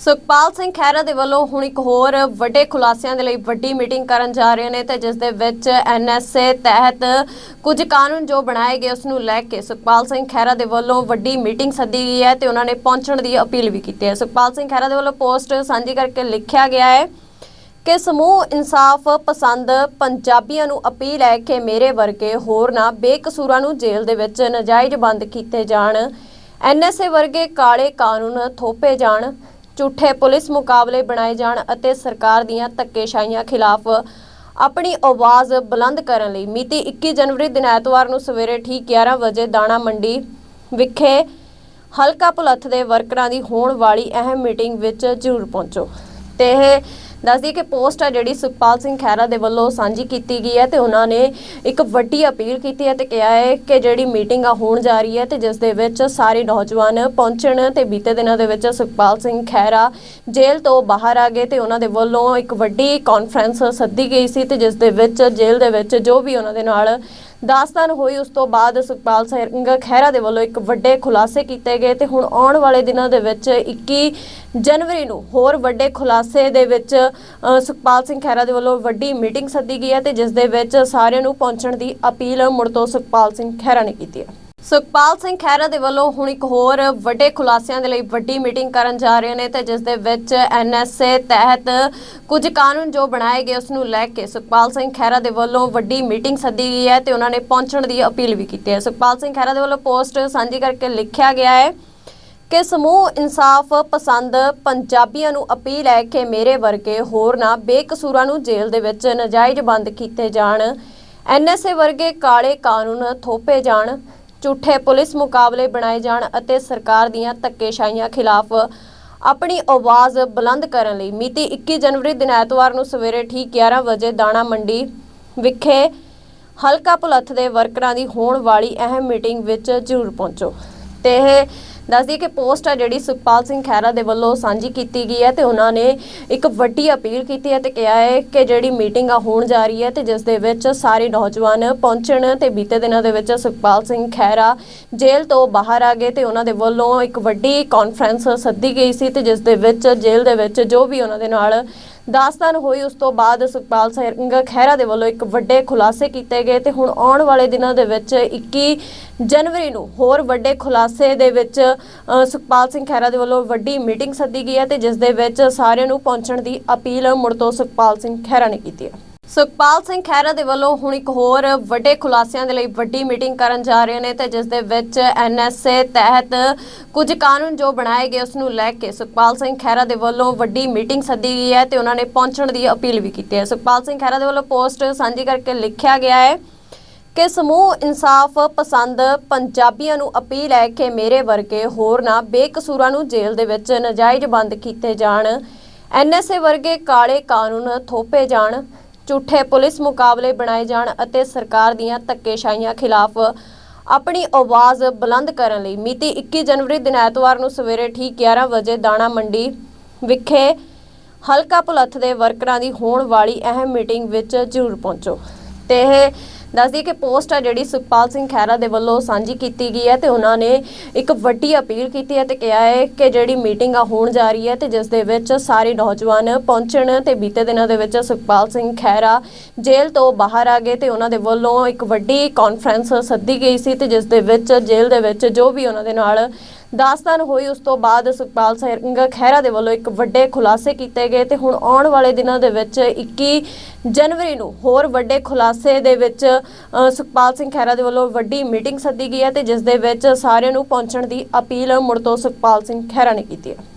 ਸੁਖਪਾਲ ਸਿੰਘ ਖਹਿਰਾ ਦੇ ਵੱਲੋਂ ਹੁਣ ਇੱਕ ਹੋਰ ਵੱਡੇ ਖੁਲਾਸਿਆਂ ਦੇ ਲਈ ਵੱਡੀ ਮੀਟਿੰਗ ਕਰਨ ਜਾ ਰਹੇ ਨੇ ਤੇ ਜਿਸ ਦੇ ਵਿੱਚ ਐਨਐਸਏ ਤਹਿਤ ਕੁਝ ਕਾਨੂੰਨ ਜੋ ਬਣਾਏ ਗਏ, ਉਸ ਨੂੰ ਲੈ ਕੇ ਸੁਖਪਾਲ ਸਿੰਘ ਖਹਿਰਾ ਦੇ ਵੱਲੋਂ ਵੱਡੀ ਮੀਟਿੰਗ ਸੱਦੀ ਗਈ ਹੈ ਤੇ ਉਹਨਾਂ ਨੇ ਪਹੁੰਚਣ ਦੀ ਅਪੀਲ ਵੀ ਕੀਤੀ ਹੈ। ਸੁਖਪਾਲ ਸਿੰਘ ਖਹਿਰਾ ਦੇ ਵੱਲੋਂ ਪੋਸਟ ਸਾਂਝੀ ਕਰਕੇ ਲਿਖਿਆ ਗਿਆ ਹੈ ਕਿ ਸਮੂਹ ਇਨਸਾਫ ਪਸੰਦ ਪੰਜਾਬੀਆਂ ਨੂੰ ਅਪੀਲ ਹੈ ਕਿ ਮੇਰੇ ਵਰਗੇ ਹੋਰ ਨਾ ਬੇਕਸੂਰਾਂ ਨੂੰ ਜੇਲ੍ਹ ਦੇ ਵਿੱਚ ਨਜਾਇਜ਼ ਬੰਦ ਕੀਤੇ ਜਾਣ। ਐਨਐਸਏ ਵਰਗੇ ਕਾਲੇ ਕਾਨੂੰਨ ਥੋਪੇ ਜਾਣ। ਝੂਠੇ ਪੁਲਿਸ ਮੁਕਾਬਲੇ ਬਣਾਏ ਜਾਣ ਅਤੇ ਸਰਕਾਰ ਦੀਆਂ ਧੱਕੇਸ਼ਾਹੀਆਂ ਖਿਲਾਫ ਆਪਣੀ ਆਵਾਜ਼ ਬੁਲੰਦ ਕਰਨ ਲਈ ਮਿਤੀ 21 ਜਨਵਰੀ ਦਿਨ ਐਤਵਾਰ ਨੂੰ ਸਵੇਰੇ ਠੀਕ 11 ਵਜੇ ਦਾਣਾ ਮੰਡੀ ਵਿਖੇ ਹਲਕਾ ਭੁਲੱਥ ਦੇ ਵਰਕਰਾਂ ਦੀ ਹੋਣ ਵਾਲੀ ਅਹਿਮ ਮੀਟਿੰਗ ਵਿੱਚ ਜ਼ਰੂਰ ਪਹੁੰਚੋ ਤੇ ਇਹ ਦੱਸਦੀ ਕਿ ਪੋਸਟ ਆ ਜਿਹੜੀ ਸੁਖਪਾਲ ਸਿੰਘ ਖਹਿਰਾ ਦੇ ਵੱਲੋਂ ਸਾਂਝੀ ਕੀਤੀ ਗਈ ਹੈ ਤੇ ਉਹਨਾਂ ਨੇ ਇੱਕ ਵੱਡੀ ਅਪੀਲ ਕੀਤੀ ਹੈ ਤੇ ਕਿਹਾ ਹੈ ਕਿ ਜਿਹੜੀ ਮੀਟਿੰਗ ਆ ਹੋਣ ਜਾ ਰਹੀ ਹੈ ਤੇ ਜਿਸ ਦੇ ਵਿੱਚ ਸਾਰੇ ਨੌਜਵਾਨ ਪਹੁੰਚਣ ਤੇ ਬੀਤੇ ਦਿਨਾਂ ਦੇ ਵਿੱਚ ਸੁਖਪਾਲ ਸਿੰਘ ਖਹਿਰਾ ਜੇਲ੍ਹ ਤੋਂ ਬਾਹਰ ਆ ਗਏ ਤੇ ਉਹਨਾਂ ਦੇ ਵੱਲੋਂ ਇੱਕ ਵੱਡੀ ਕਾਨਫਰੰਸ ਸੱਦੀ ਗਈ ਸੀ ਤੇ ਜਿਸ ਦੇ ਵਿੱਚ ਜੇਲ੍ਹ ਦੇ ਵਿੱਚ ਜੋ ਵੀ ਉਹਨਾਂ ਦੇ ਨਾਲ ਦਾਸਤਾਨ ਹੋਈ ਉਸ ਤੋਂ ਬਾਅਦ ਸੁਖਪਾਲ ਸਿੰਘ ਖਹਿਰਾ ਦੇ ਵੱਲੋਂ ਇੱਕ ਵੱਡੇ ਖੁਲਾਸੇ ਕੀਤੇ ਗਏ ਤੇ ਹੁਣ ਆਉਣ ਵਾਲੇ ਦਿਨਾਂ ਦੇ ਵਿੱਚ 21 ਜਨਵਰੀ ਨੂੰ ਹੋਰ ਵੱਡੇ ਖੁਲਾਸੇ ਦੇ ਵਿੱਚ ਸੁਖਪਾਲ ਸਿੰਘ ਖਹਿਰਾ ਦੇ ਵੱਲੋਂ ਵੱਡੀ ਮੀਟਿੰਗ ਸੱਦੀ ਗਈ ਹੈ ਤੇ ਜਿਸ ਦੇ ਵਿੱਚ ਸਾਰਿਆਂ ਨੂੰ ਪਹੁੰਚਣ ਦੀ ਅਪੀਲ ਮੁੜ ਤੋਂ ਸੁਖਪਾਲ ਸਿੰਘ ਖਹਿਰਾ ਨੇ ਕੀਤੀ ਹੈ। ਸੁਖਪਾਲ ਸਿੰਘ ਖਹਿਰਾ ਦੇ ਵੱਲੋਂ ਹੁਣ ਇੱਕ ਹੋਰ ਵੱਡੇ ਖੁਲਾਸਿਆਂ ਦੇ ਲਈ ਵੱਡੀ ਮੀਟਿੰਗ ਕਰਨ ਜਾ ਰਹੇ ਨੇ ਤੇ ਜਿਸ ਦੇ ਵਿੱਚ ਐਨਐਸਏ ਤਹਿਤ ਕੁਝ ਕਾਨੂੰਨ ਜੋ ਬਣਾਏ ਗਏ ਉਸ ਨੂੰ ਲੈ ਕੇ ਸੁਖਪਾਲ ਸਿੰਘ ਖਹਿਰਾ ਦੇ ਵੱਲੋਂ ਵੱਡੀ ਮੀਟਿੰਗ ਸੱਦੀ ਗਈ ਹੈ ਤੇ ਉਹਨਾਂ ਨੇ ਪਹੁੰਚਣ ਦੀ ਅਪੀਲ ਵੀ ਕੀਤੀ ਹੈ। ਸੁਖਪਾਲ ਸਿੰਘ ਖਹਿਰਾ ਦੇ ਵੱਲੋਂ ਪੋਸਟ ਸਾਂਝੀ ਕਰਕੇ ਲਿਖਿਆ ਗਿਆ ਹੈ ਕਿ ਸਮੂਹ ਇਨਸਾਫ ਪਸੰਦ ਪੰਜਾਬੀਆਂ ਨੂੰ ਅਪੀਲ ਹੈ ਕਿ ਮੇਰੇ ਵਰਗੇ ਹੋਰ ਨਾ ਬੇਕਸੂਰਾਂ ਨੂੰ ਜੇਲ੍ਹ ਦੇ ਵਿੱਚ ਨਜਾਇਜ਼ ਬੰਦ ਕੀਤੇ ਜਾਣ। ਐਨਐਸਏ ਵਰਗੇ ਕਾਲੇ ਕਾਨੂੰਨ ਥੋਪੇ ਜਾਣ। ਝੂਠੇ ਪੁਲਿਸ ਮੁਕਾਬਲੇ ਬਣਾਏ ਜਾਣ ਅਤੇ ਸਰਕਾਰ ਦੀਆਂ ਧੱਕੇਸ਼ਾਹੀਆਂ ਖਿਲਾਫ ਆਪਣੀ ਆਵਾਜ਼ ਬੁਲੰਦ ਕਰਨ ਲਈ ਮਿਤੀ 21 ਜਨਵਰੀ ਦਿਨ ਐਤਵਾਰ ਨੂੰ ਸਵੇਰੇ ਠੀਕ 11 ਵਜੇ ਦਾਣਾ ਮੰਡੀ ਵਿਖੇ ਹਲਕਾ ਭੁਲੱਥ ਦੇ ਵਰਕਰਾਂ ਦੀ ਹੋਣ ਵਾਲੀ ਅਹਿਮ ਮੀਟਿੰਗ ਵਿੱਚ ਜ਼ਰੂਰ ਪਹੁੰਚੋ। ਤੇ ਇਹ ਦੱਸਦੀ ਕਿ ਪੋਸਟ ਆ ਜਿਹੜੀ ਸੁਖਪਾਲ ਸਿੰਘ ਖਹਿਰਾ ਦੇ ਵੱਲੋਂ ਸਾਂਝੀ ਕੀਤੀ ਗਈ ਹੈ ਤੇ ਉਹਨਾਂ ਨੇ ਇੱਕ ਵੱਡੀ ਅਪੀਲ ਕੀਤੀ ਹੈ ਤੇ ਕਿਹਾ ਹੈ ਕਿ ਜਿਹੜੀ ਮੀਟਿੰਗ ਆ ਹੋਣ ਜਾ ਰਹੀ ਹੈ ਤੇ ਜਿਸ ਦੇ ਵਿੱਚ ਸਾਰੇ ਨੌਜਵਾਨ ਪਹੁੰਚਣ ਤੇ ਬੀਤੇ ਦਿਨਾਂ ਦੇ ਵਿੱਚ ਸੁਖਪਾਲ ਸਿੰਘ ਖਹਿਰਾ ਜੇਲ੍ਹ ਤੋਂ ਬਾਹਰ ਆ ਗਏ ਤੇ ਉਹਨਾਂ ਦੇ ਵੱਲੋਂ ਇੱਕ ਵੱਡੀ ਕਾਨਫਰੰਸ ਸੱਦੀ ਗਈ ਸੀ ਤੇ ਜਿਸ ਦੇ ਵਿੱਚ ਜੇਲ੍ਹ ਦੇ ਵਿੱਚ ਜੋ ਵੀ ਉਹਨਾਂ ਦੇ ਨਾਲ ਦਾਸਤਾਨ ਹੋਈ, ਉਸ ਤੋਂ ਬਾਅਦ ਸੁਖਪਾਲ ਸਿੰਘ ਖਹਿਰਾ ਦੇ ਵੱਲੋਂ ਇੱਕ ਵੱਡੇ ਖੁਲਾਸੇ ਕੀਤੇ ਗਏ ਤੇ ਹੁਣ ਆਉਣ ਵਾਲੇ ਦਿਨਾਂ ਦੇ ਵਿੱਚ 21 ਜਨਵਰੀ ਨੂੰ ਹੋਰ ਵੱਡੇ ਖੁਲਾਸੇ ਦੇ ਵਿੱਚ ਸੁਖਪਾਲ ਸਿੰਘ ਖਹਿਰਾ ਦੇ ਵੱਲੋਂ ਵੱਡੀ ਮੀਟਿੰਗ ਸੱਦੀ ਗਈ ਹੈ ਤੇ ਜਿਸ ਦੇ ਵਿੱਚ ਸਾਰਿਆਂ ਨੂੰ ਪਹੁੰਚਣ ਦੀ ਅਪੀਲ ਮੁੜ ਤੋਂ ਸੁਖਪਾਲ ਸਿੰਘ ਖਹਿਰਾ ਨੇ ਕੀਤੀ ਹੈ। ਸੁਖਪਾਲ ਸਿੰਘ ਖਹਿਰਾ ਦੇ ਵੱਲੋਂ ਹੁਣ ਇੱਕ ਹੋਰ ਵੱਡੇ ਖੁਲਾਸਿਆਂ ਦੇ ਲਈ ਵੱਡੀ ਮੀਟਿੰਗ ਕਰਨ ਜਾ ਰਹੇ ਨੇ ਤੇ ਜਿਸ ਦੇ ਵਿੱਚ ਐਨਐਸਏ ਤਹਿਤ ਕੁਝ ਕਾਨੂੰਨ ਜੋ ਬਣਾਏ ਗਏ, ਉਸ ਨੂੰ ਲੈ ਕੇ ਸੁਖਪਾਲ ਸਿੰਘ ਖਹਿਰਾ ਦੇ ਵੱਲੋਂ ਵੱਡੀ ਮੀਟਿੰਗ ਸੱਦੀ ਗਈ ਹੈ ਤੇ ਉਹਨਾਂ ਨੇ ਪਹੁੰਚਣ ਦੀ ਅਪੀਲ ਵੀ ਕੀਤੀ ਹੈ। ਸੁਖਪਾਲ ਸਿੰਘ ਖਹਿਰਾ ਦੇ ਵੱਲੋਂ ਪੋਸਟ ਸਾਂਝੀ ਕਰਕੇ ਲਿਖਿਆ ਗਿਆ ਹੈ ਕਿ ਸਮੂਹ ਇਨਸਾਫ ਪਸੰਦ ਪੰਜਾਬੀਆਂ ਨੂੰ ਅਪੀਲ ਹੈ ਕਿ ਮੇਰੇ ਵਰਗੇ ਹੋਰ ਨਾ ਬੇਕਸੂਰਾਂ ਨੂੰ ਜੇਲ੍ਹ ਦੇ ਵਿੱਚ ਨਜਾਇਜ਼ ਬੰਦ ਕੀਤੇ ਜਾਣ। ਐਨਐਸਏ ਵਰਗੇ ਕਾਲੇ ਕਾਨੂੰਨ ਥੋਪੇ ਜਾਣ। ਝੂਠੇ ਪੁਲਿਸ ਮੁਕਾਬਲੇ ਬਣਾਏ ਜਾਣ ਅਤੇ ਸਰਕਾਰ ਦੀਆਂ ਧੱਕੇਸ਼ਾਹੀਆਂ ਖਿਲਾਫ ਆਪਣੀ ਆਵਾਜ਼ ਬੁਲੰਦ ਕਰਨ ਲਈ ਮਿਤੀ 21 ਜਨਵਰੀ ਦਿਨ ਐਤਵਾਰ ਨੂੰ ਸਵੇਰੇ ਠੀਕ 11 ਵਜੇ ਦਾਣਾ ਮੰਡੀ ਵਿਖੇ ਹਲਕਾ ਭੁਲੱਥ ਦੇ ਵਰਕਰਾਂ ਦੀ ਹੋਣ ਵਾਲੀ ਅਹਿਮ ਮੀਟਿੰਗ ਵਿੱਚ ਜ਼ਰੂਰ ਪਹੁੰਚੋ ਤੇ ਇਹ ਦੱਸਦੀ ਕਿ ਪੋਸਟ ਆ ਜਿਹੜੀ ਸੁਖਪਾਲ ਸਿੰਘ ਖਹਿਰਾ ਦੇ ਵੱਲੋਂ ਸਾਂਝੀ ਕੀਤੀ ਗਈ ਹੈ ਤੇ ਉਹਨਾਂ ਨੇ ਇੱਕ ਵੱਡੀ ਅਪੀਲ ਕੀਤੀ ਹੈ ਤੇ ਕਿਹਾ ਹੈ ਕਿ ਜਿਹੜੀ ਮੀਟਿੰਗ ਆ ਹੋਣ ਜਾ ਰਹੀ ਹੈ ਤੇ ਜਿਸ ਦੇ ਵਿੱਚ ਸਾਰੇ ਨੌਜਵਾਨ ਪਹੁੰਚਣ ਤੇ ਬੀਤੇ ਦਿਨਾਂ ਦੇ ਵਿੱਚ ਸੁਖਪਾਲ ਸਿੰਘ ਖਹਿਰਾ ਜੇਲ੍ਹ ਤੋਂ ਬਾਹਰ ਆ ਗਏ ਤੇ ਉਹਨਾਂ ਦੇ ਵੱਲੋਂ ਇੱਕ ਵੱਡੀ ਕਾਨਫਰੰਸ ਸੱਦੀ ਗਈ ਸੀ ਤੇ ਜਿਸ ਦੇ ਵਿੱਚ ਜੇਲ੍ਹ ਦੇ ਵਿੱਚ ਜੋ ਵੀ ਉਹਨਾਂ ਦੇ ਨਾਲ ਦਾਸਤਾਨ ਹੋਈ ਉਸ ਤੋਂ ਬਾਅਦ ਸੁਖਪਾਲ ਸਿੰਘ ਖਹਿਰਾ ਦੇ ਵੱਲੋਂ ਇੱਕ ਵੱਡੇ ਖੁਲਾਸੇ ਕੀਤੇ ਗਏ ਤੇ ਹੁਣ ਆਉਣ ਵਾਲੇ ਦਿਨਾਂ ਦੇ ਵਿੱਚ 21 ਜਨਵਰੀ ਨੂੰ ਹੋਰ ਵੱਡੇ ਖੁਲਾਸੇ ਦੇ ਵਿੱਚ ਸੁਖਪਾਲ ਸਿੰਘ ਖਹਿਰਾ ਦੇ ਵੱਲੋਂ ਵੱਡੀ ਮੀਟਿੰਗ ਸੱਦੀ ਗਈ ਹੈ ਤੇ ਜਿਸ ਦੇ ਵਿੱਚ ਸਾਰਿਆਂ ਨੂੰ ਪਹੁੰਚਣ ਦੀ ਅਪੀਲ ਮੁੜ ਤੋਂ ਸੁਖਪਾਲ ਸਿੰਘ ਖਹਿਰਾ ਨੇ ਕੀਤੀ ਹੈ।